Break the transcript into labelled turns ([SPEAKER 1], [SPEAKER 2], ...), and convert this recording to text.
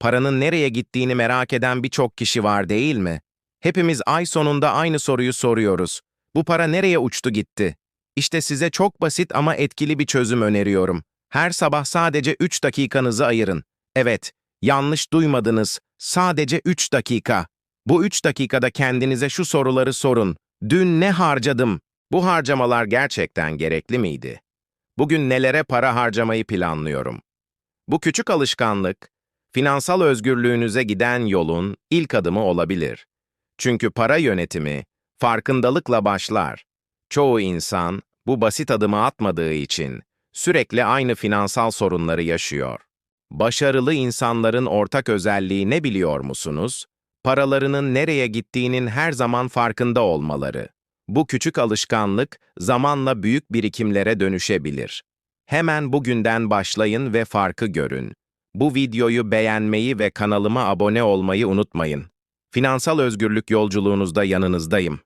[SPEAKER 1] Paranın nereye gittiğini merak eden birçok kişi var değil mi? Hepimiz ay sonunda aynı soruyu soruyoruz. Bu para nereye uçtu gitti? İşte size çok basit ama etkili bir çözüm öneriyorum. Her sabah sadece 3 dakikanızı ayırın. Evet, yanlış duymadınız. Sadece 3 dakika. Bu 3 dakikada kendinize şu soruları sorun. Dün ne harcadım? Bu harcamalar gerçekten gerekli miydi? Bugün nelere para harcamayı planlıyorum? Bu küçük alışkanlık, finansal özgürlüğünüze giden yolun ilk adımı olabilir. Çünkü para yönetimi farkındalıkla başlar. Çoğu insan bu basit adımı atmadığı için sürekli aynı finansal sorunları yaşıyor. Başarılı insanların ortak özelliği ne biliyor musunuz? Paralarının nereye gittiğinin her zaman farkında olmaları. Bu küçük alışkanlık zamanla büyük birikimlere dönüşebilir. Hemen bugünden başlayın ve farkı görün. Bu videoyu beğenmeyi ve kanalıma abone olmayı unutmayın. Finansal özgürlük yolculuğunuzda yanınızdayım.